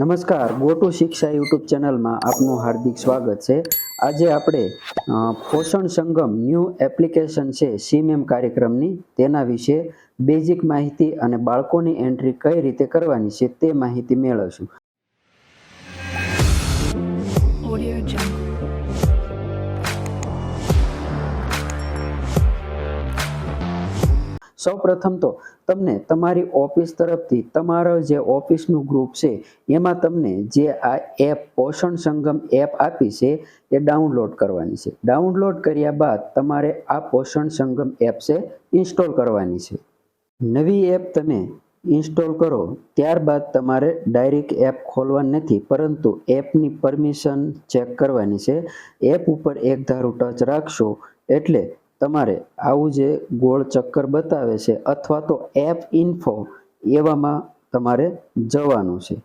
નમસ્કાર go to શિક્ષા YouTube ચેનલમાં આપનું હાર્દિક સ્વાગત છે. આજે આપણે પોષણ સંગમ ન્યૂ એપ્લિકેશન છે સીમેમ કાર્યક્રમની, તેના વિશે બેઝિક માહિતી અને બાળકોની એન્ટ્રી કઈ રીતે કરવાની છે તે માહિતી મેળવશું. સૌપ્રથમ તો તમને તમારી ઓફિસ તરફથી તમારો જે ઓફિસનું ગ્રુપ છે, એમાં તમને જે આ એપ, પોષણ સંગમ એપ આપી છે, એ ડાઉનલોડ કરવાની છે. ડાઉનલોડ કર્યા બાદ તમારે આ પોષણ સંગમ એપ છે, ઇન્સ્ટોલ કરવાની છે. નવી એપ તમે ઇન્સ્ટોલ કરો, ત્યારબાદ તમારે ડાયરેક્ટ એપ ખોલવાની નથી, પરંતુ એપની પરમિશન ચેક કરવાની છે. એપ ઉપર એક ધારું ટચ રાખશો, એટલે તમારે આવું જે ગોળ ચક્કર બતાવે છે અથવા તો એપ ઇન્ફો એવામાં તમારે જવાનું છે.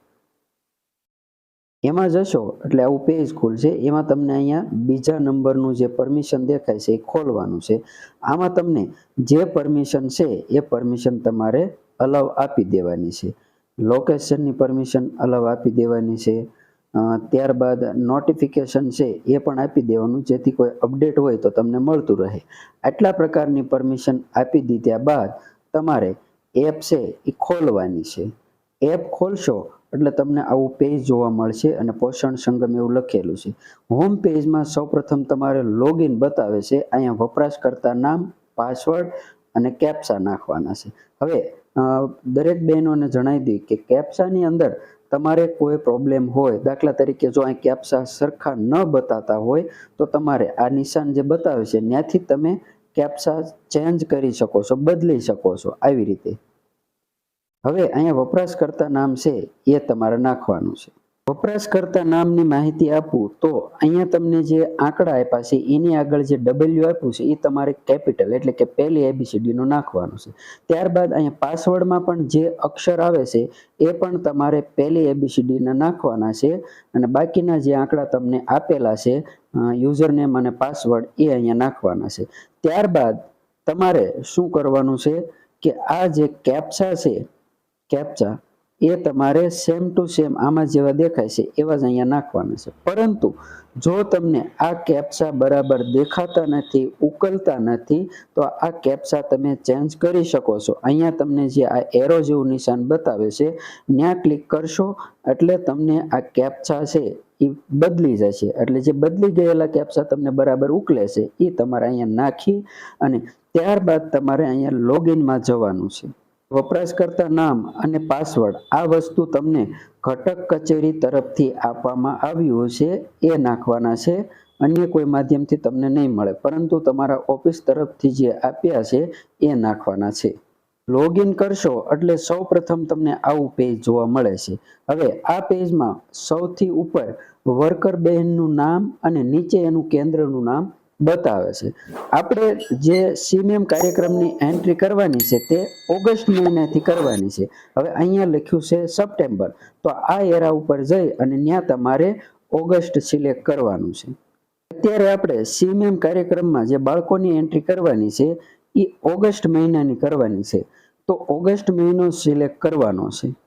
એમાં જશો એટલે આવું પેજ ખુલશે એમાં તમને અહીંયા બીજા નંબરનું જે પરમિશન દેખાય છે એ ખોલવાનું છે. આમાં તમને જે પરમિશન છે એ પરમિશન તમારે અલાવ આપી દેવાની છે. લોકેશનની પરમિશન અલાવ આપી દેવાની છે. ત્યારબાદ નોટિફિકેશન છે, એ પણ આપી દેવાનું. જેથી કોઈ અપડેટ હોય તો તમને મળતું રહે. આટલા પ્રકારની પરમિશન આપી દીધા બાદ તમારે એપ છે, એ ખોલવાની છે. એપ ખોલશો એટલે તમને આવું પેજ જોવા મળશે અને પોષણ સંગમ એવું લખેલું છે. હોમ પેજમાં સૌપ્રથમ તમારે લોગિન બતાવે છે. અહીંયા વપરાશકર્તા નામ પાસવર્ડ અને કેપ્સા નાખવાના છે. હવે દરેક બહેનોને જણાવી દઈએ કે કેપ્સાની અંદર તમારે કોઈ પ્રોબ્લેમ હોય, દાખલા તરીકે જો અહીં કેપ્સા સરખા ન બતાતા હોય, તો તમારે આ નિશાન જે બતાવે છે, ત્યાંથી તમે કેપ્સા ચેન્જ કરી શકો છો, બદલી શકો છો, આવી રીતે. હવે અહીંયા વપરાશકર્તા નામ છે, એ તમારે નાખવાનું છે. વપરાશકર્તા નામની માહિતી આપું, તો અહીંયા તમને જે આંકડા આપ્યા છે, એની આગળ જે ડબલ્યુ આપ્યું છે, એ તમારે કેપિટલ એટલે કે પહેલી એબીસીડીનું નાખવાનું છે. ત્યારબાદ અહીંયા પાસવર્ડમાં પણ જે અક્ષર આવે છે, એ પણ તમારે પહેલી એબીસીડીના નાખવાના છે. અને બાકીના જે આંકડા તમને આપેલા છે યુઝર નેમ અને પાસવર્ડ એ અહીંયા નાખવાના છે. ત્યારબાદ તમારે શું કરવાનું છે, કે આ જે કેપ્સા છે કેપ્ચા એ તમારે સેમ ટુ સેમ આમાં જેવા દેખાય છે, એવા જ અહીંયા નાખવાના છે. પરંતુ જો તમને આ કેપ્સા બરાબર દેખાતા નથી, ઉકલતા નથી, તો આ કેપ્સા તમે ચેન્જ કરી શકો છો. અહીંયા તમને જે આ એરો જેવું નિશાન બતાવે છે, ત્યાં ક્લિક કરશો, એટલે તમને આ કેપ્સા છે એ બદલી જશે. એટલે જે બદલી ગયેલા કેપ્સા તમને બરાબર ઉકલે છે, એ તમારે અહીંયા નાખી અને ત્યારબાદ તમારે અહીંયા લોગિનમાં જવાનું છે. વપરાશકર્તા નામ અને પાસવર્ડ આ વસ્તુ તમને ઘટક કચેરી તરફથી આપવામાં આવ્યું છે એ નાખવાના છે. અન્ય કોઈ માધ્યમથી તમને નહીં મળે, પરંતુ તમારા ઓફિસ તરફથી જે આપ્યા છે, એ નાખવાના છે. લોગિન કરશો એટલે સૌ પ્રથમ તમને આવું પેજ જોવા મળે છે. હવે આ પેજમાં સૌથી ઉપર વર્કર બહેનનું નામ અને નીચે એનું કેન્દ્રનું નામ બતાવે છે. આપણે જે સીમેમ કાર્યક્રમની એન્ટ્રી કરવાની છે તે ઓગસ્ટ મહિનાથી કરવાની છે. હવે અહીંયા લખ્યું છે સપ્ટેમ્બર. તો આ એરા ઉપર જઈ અને ત્યાં તમારે ઓગસ્ટ સિલેક્ટ કરવાનું છે. અત્યારે આપણે સીમેમ કાર્યક્રમમાં જે બાળકોની એન્ટ્રી કરવાની છે એ ઓગસ્ટ મહિનાની કરવાની છે. તો ઓગસ્ટ મહિનો સિલેક્ટ કરવાનો છે.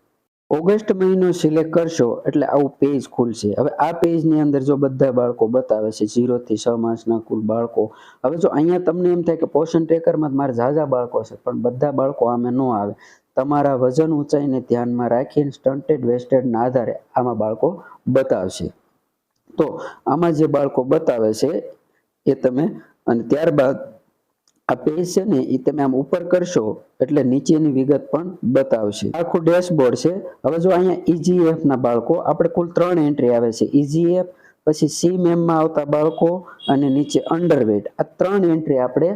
ઓગસ્ટ મહિનો સિલેક્ટ કરશો, એટલે આવું પેજ ખુલશે. હવે આ પેજની અંદર જો બધા બાળકો બતાવે છે ઝીરો થી છ માસના કુલ બાળકો, હવે જો અહીંયા તમને એમ થાય કે પોષણ ટ્રેકરમાં જ મારે ઝાઝા બાળકો છે, પણ બધા બાળકો આમે ન આવે. તમારા વજન ઊંચાઈને ધ્યાનમાં રાખીને સ્ટન્ટેડ વેસ્ટેડના આધારે આમાં બાળકો બતાવશે. તો આમાં જે બાળકો બતાવે છે, એ તમે અને ત્યારબાદ આ પેજ છે ને એ તમે આમ ઉપર કરશો, એટલે નીચેની વિગત પણ બતાવશે. આખું ડેશબોર્ડ છે. હવે જો અહીંયા ઈજીએફ ના બાળકો, આપણે કુલ ત્રણ એન્ટ્રી આવે છે. ઈજીએફ પછી સી મેમમાં આવતા બાળકો અને નીચે અંડરવેટ આ ત્રણ એન્ટ્રી આપણે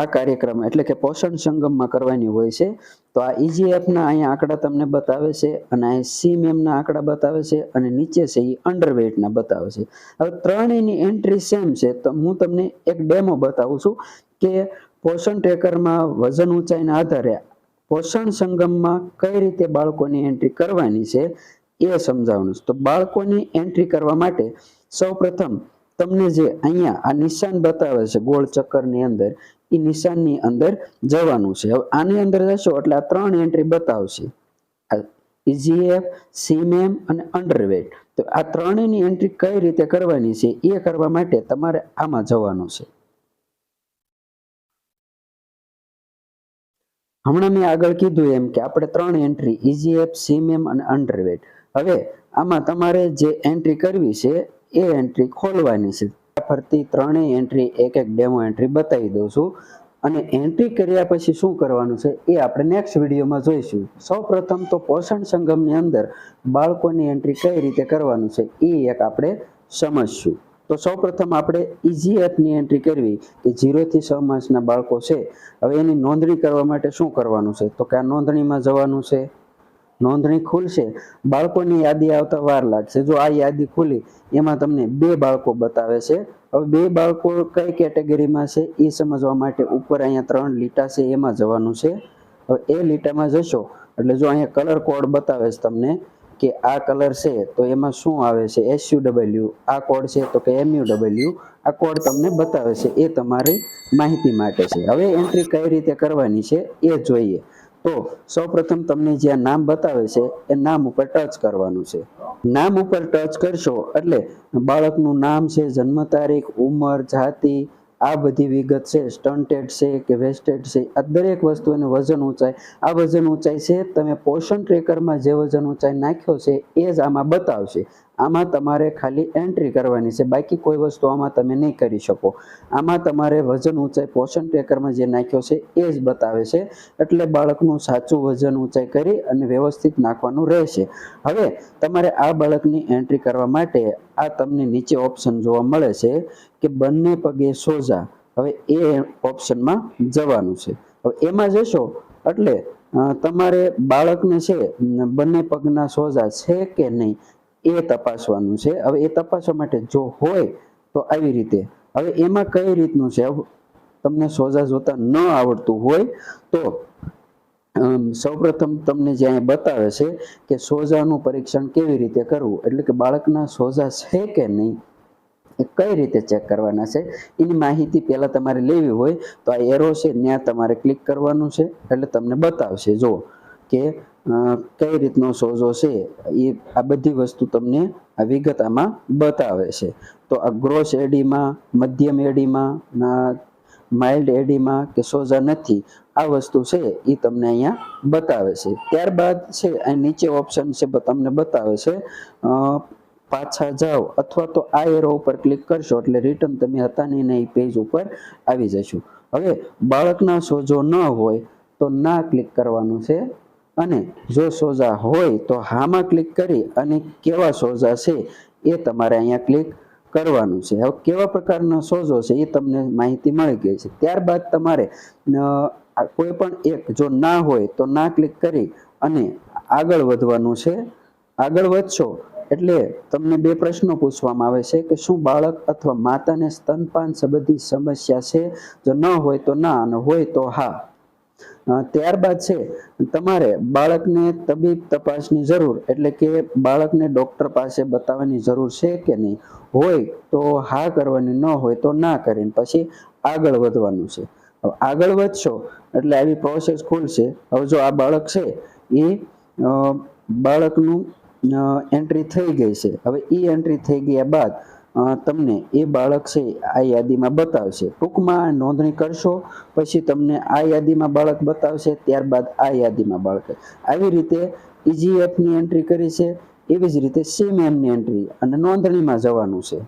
આ કાર્યક્રમ એટલે કે પોષણ સંગમમાં કરવાની હોય છે. તો આ ઈજીએફના અહીંયા આંકડા તમને બતાવે છે અને અહીં સી મેમના આંકડા બતાવે છે અને નીચે છે એ અંડરવેટ ના બતાવે છે. હવે ત્રણેયની એન્ટ્રી સેમ છે. તો હું તમને એક ડેમો બતાવું છું. કે પોષણ ટ્રેકરમાં વજન ઊંચાઈના આધારે પોષણ સંગમમાં કઈ રીતે બાળકોની એન્ટ્રી કરવાની છે એ સમજાવવાનું છે. તો બાળકોની એન્ટ્રી કરવા માટે સૌપ્રથમ તમને જે અહીંયા આ નિશાન બતાવે છે ગોળ ચક્કરની અંદર એ નિશાનની અંદર જવાનું છે. હવે આની અંદર જશો એટલે આ ત્રણ એન્ટ્રી બતાવશે. ઇજીએફ સીમેમ અને અંડરવેટ તો આ ત્રણેયની એન્ટ્રી કઈ રીતે કરવાની છે એ કરવા માટે તમારે આમાં જવાનું છે. હમણાં મેં આગળ કીધું એમ કે આપણે ત્રણ એન્ટ્રી ઇઝીએફ સીમએમ અને અંડરવેટ હવે આમાં તમારે જે એન્ટ્રી કરવી છે, એ એન્ટ્રી ખોલવાની છે. ફરતી ત્રણેય એન્ટ્રી એક એક ડેમો એન્ટ્રી બતાવી દઉં છું. અને એન્ટ્રી કર્યા પછી શું કરવાનું છે, એ આપણે નેક્સ્ટ વિડીયોમાં જોઈશું. સૌ પ્રથમ તો પોષણ સંગમની અંદર બાળકોની એન્ટ્રી કઈ રીતે કરવાનું છે, એ એક આપણે સમજશું. તો સૌ પ્રથમ આપણે ઇઝીએફની એન્ટ્રી કરવી કે જીરોથી છ માસના બાળકો છે. હવે એની નોંધણી કરવા માટે શું કરવાનું છે? તો કે આ નોંધણીમાં જવાનું છે. નોંધણી ખુલશે. બાળકોની યાદી આવતા વાર લાગશે. જો આ યાદી ખુલી, એમાં તમને બે બાળકો બતાવે છે. હવે બે બાળકો કઈ કેટેગરીમાં છે? એ સમજવા માટે ઉપર અહીંયા ત્રણ લીટા છે, એમાં જવાનું છે. હવે એ લીટામાં જશો. એટલે જો અહીંયા કલર કોડ બતાવે છે તમને કે આ કલર છે, તો એમાં શું આવે છે? એસયુ ડબલ્યુ આ કોડ છે, તો કે એમયુ ડબલ્યુ આ કોડ તમને બતાવે છે, એ તમારી માહિતી માટે છે. હવે એન્ટ્રી કઈ રીતે કરવાની છે, એ જોઈએ. તો સૌપ્રથમ તમને જ્યાં નામ બતાવે છે, એ નામ ઉપર ટચ કરવાનું છે. નામ ઉપર ટચ કરશો એટલે બાળકનું નામ છે, જન્મ તારીખ, ઉંમર, જાતિ આ બધી વિગત છે સ્ટન્ટેડ છે કે વેસ્ટેડ છે, આ દરેક વસ્તુ એનું વજન ઊંચાઈ, આ વજન ઊંચાઈ છે, તમે પોષણ ટ્રેકરમાં જે વજન ઊંચાઈ નાખ્યો છે, એ જ આમાં બતાવશે. આમાં તમારે ખાલી એન્ટ્રી કરવાની છે. બાકી કોઈ વસ્તુ આમાં તમે નહીં કરી શકો. આમાં તમારે વજન ઊંચાઈ પોષણ ટ્રેકરમાં જે નાખ્યો છે એ જ બતાવે છે. એટલે બાળકનું સાચું વજન ઊંચાઈ કરી અને વ્યવસ્થિત નાખવાનું રહેશે. હવે તમારે આ બાળકની એન્ટ્રી કરવા માટે આ તમને નીચે ઓપ્શન જોવા મળે છે કે બંને પગે સોજા. હવે એ ઓપ્શનમાં જવાનું છે. હવે એમાં જશો એટલે તમારે બાળકને છે બંને પગના સોજા છે કે નહીં? એ તપાસવાનું છે. હવે એ તપાસવા માટે જો હોય તો આવી રીતે. હવે એમાં કઈ રીતનું છે? તમને સોજા જોતા ન આવડતું હોય તો સૌપ્રથમ તમને જે અહીં બતાવે છે કે સોજાનું પરીક્ષણ કેવી રીતે કરવું? એટલે કે બાળકના સોજા છે કે નહીં? એ કઈ રીતે ચેક કરવાના છે? એની માહિતી પહેલાં તમારે લેવી હોય તો આ એરો છે, ત્યાં તમારે ક્લિક કરવાનું છે. એટલે તમને બતાવશે. જો કે કઈ રીતનો સોજો છે, એ આ બધી વસ્તુ તમને આ વિગત આમાં બતાવે છે. તો આ ગ્રોસ એડીમાં મધ્યમ એડીમાં માઇલ્ડ એડીમાં કે સોજા નથી, આ વસ્તુ છે એ તમને અહીંયા બતાવે છે. ત્યારબાદ છે અહીં નીચે ઓપ્શન છે તમને બતાવે છે પાછા જાઓ અથવા તો આ એરો ઉપર ક્લિક કરશો એટલે રિટર્ન તમે હતા નહીં એ પેજ ઉપર આવી જશું. હવે બાળકના સોજો ન હોય તો ના ક્લિક કરવાનું છે. અને જો સોજા હોય તો હામાં ક્લિક કરી અને કેવા સોજા છે એ તમારે અહીંયા ક્લિક કરવાનું છે. હવે કેવા પ્રકારના સોજો છે એ તમને માહિતી મળી ગઈ છે. ત્યારબાદ તમારે કોઈ પણ એક જો ના હોય તો ના ક્લિક કરી અને આગળ વધવાનું છે. આગળ વધશો એટલે તમને બે પ્રશ્નો પૂછવામાં આવે છે કે શું બાળક અથવા માતાને સ્તનપાન સંબંધી સમસ્યા છે? જો ન હોય તો ના અને હોય તો હા. ત્યારબાદ છે, તમારે બાળકને તબીબ તપાસની જરૂર, એટલે કે બાળકને ડૉક્ટર પાસે બતાવવાની જરૂર છે કે નહીં? હોય તો હા કરવાની, ન હોય તો ના કરીને પછી આગળ વધવાનું છે. આગળ વધશો, એટલે આવી પ્રોસેસ ખુલશે. હવે જો આ બાળક છે, એ બાળકનું એન્ટ્રી થઈ ગઈ છે. હવે એ એન્ટ્રી થઈ ગયા બાદ તમને એ બાળક છે આ યાદીમાં બતાવશે. ટૂંકમાં નોંધણી કરશો, પછી તમને આ યાદીમાં બાળક બતાવશે, ત્યારબાદ આ યાદીમાં બાળક. આવી રીતે ઇજીએફની એન્ટ્રી કરી છે, એવી જ રીતે સીમેમની એન્ટ્રી અને નોંધણીમાં જવાનું છે.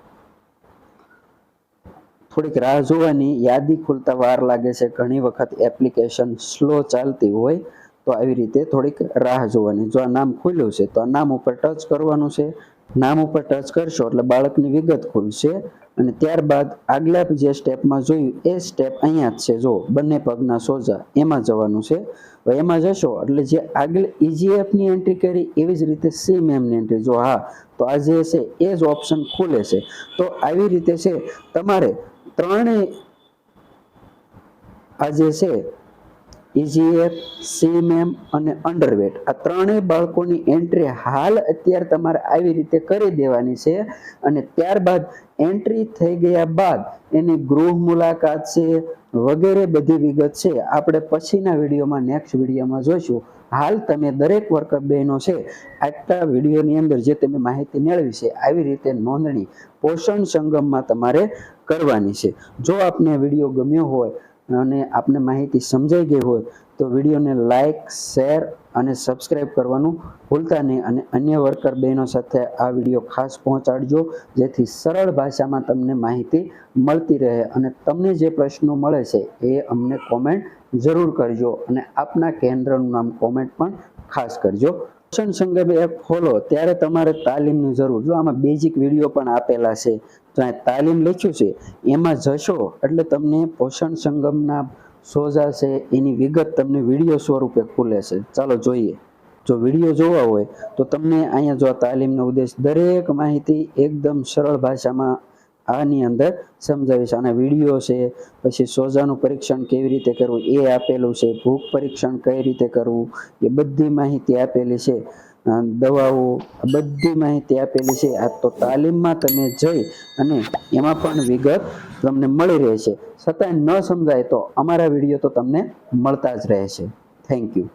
થોડીક રાહ જોવાની, યાદી ખુલતા વાર લાગે છે, ઘણી વખત એપ્લિકેશન સ્લો ચાલતી હોય, તો આવી રીતે થોડીક રાહ જોવાની. જો આ નામ ખુલ્યું છે, તો આ નામ ઉપર ટચ કરવાનું છે નામ ઉપર ટચ કરશો એટલે બાળકની વિગત ખુલશે અને ત્યારબાદ આગલા જે સ્ટેપમાં જોયું, એ સ્ટેપ અહીંયા જ છે. જો, બંને પગના સોજા એમાં જવાનું છે. એમાં જશો, એટલે જે આગળ ઈજીએફની એન્ટ્રી કરી, એવી જ રીતે સેમ એમની એન્ટ્રી જો હા, તો આ જે છે, એ જ ઓપ્શન ખુલે છે. તો આવી રીતે છે, તમારે ત્રણેય આ જે છે ઇજીએફ સીમેમ અને અંડરવેટ આ ત્રણેય બાળકોની એન્ટ્રી હાલ અત્યારે તમારે આવી રીતે કરી દેવાની છે અને ત્યારબાદ એન્ટ્રી થઈ ગયા બાદ એની ગૃહ મુલાકાત છે વગેરે બધી વિગત છે. આપણે પછીના વિડીયોમાં નેક્સ્ટ વિડીયોમાં જોઈશું. હાલ તમે દરેક વર્કર બહેનો છે આટલા વિડીયોની અંદર જે તમે માહિતી મેળવી છે, આવી રીતે નોંધણી પોષણ સંગમમાં તમારે કરવાની છે. જો આપને વીડિયો ગમ્યો હોય અને આપને માહિતી સમજાઈ ગઈ હોય તો વિડીયોને લાઇક શેર અને સબસ્ક્રાઈબ કરવાનું ભૂલતા નહીં અને અન્ય વર્કર બહેનો સાથે આ વીડિયો ખાસ પહોંચાડજો, જેથી સરળ ભાષામાં તમને માહિતી મળતી રહે અને તમને જે પ્રશ્નો મળે છે એ અમને કોમેન્ટ જરૂર કરજો અને આપના કેન્દ્રનું નામ કોમેન્ટ પણ ખાસ કરજો. પોષણ સંગમ એપ ખોલો, ત્યારે તમારે તાલીમની જરૂર. જો આમાં બેઝિક વીડિયો પણ આપેલા છે તાલીમ લખ્યું છે, એમાં જશો એટલે તમને પોષણ સંગમના સોજા છે એની વિગત તમને વીડિયો સ્વરૂપે ખુલે છે. ચાલો જોઈએ. જો વીડિયો જોવા હોય, તો તમને અહીંયા જો તાલીમનો ઉદ્દેશ દરેક માહિતી એકદમ સરળ ભાષામાં આની અંદર સમજાવીશ. અને વીડિયો છે, પછી સોજાનું પરીક્ષણ કેવી રીતે કરવું, એ આપેલું છે, ભૂખ પરીક્ષણ કઈ રીતે કરવું, એ બધી માહિતી આપેલી છે. દવાઓ બધી માહિતી આપેલી છે. આ તો તાલીમમાં તમે જઈ અને એમાં પણ વિગત તમને મળી રહે છે. છતાંય ન સમજાય તો અમારા વીડિયો તો તમને મળતા જ રહે છે. Thank you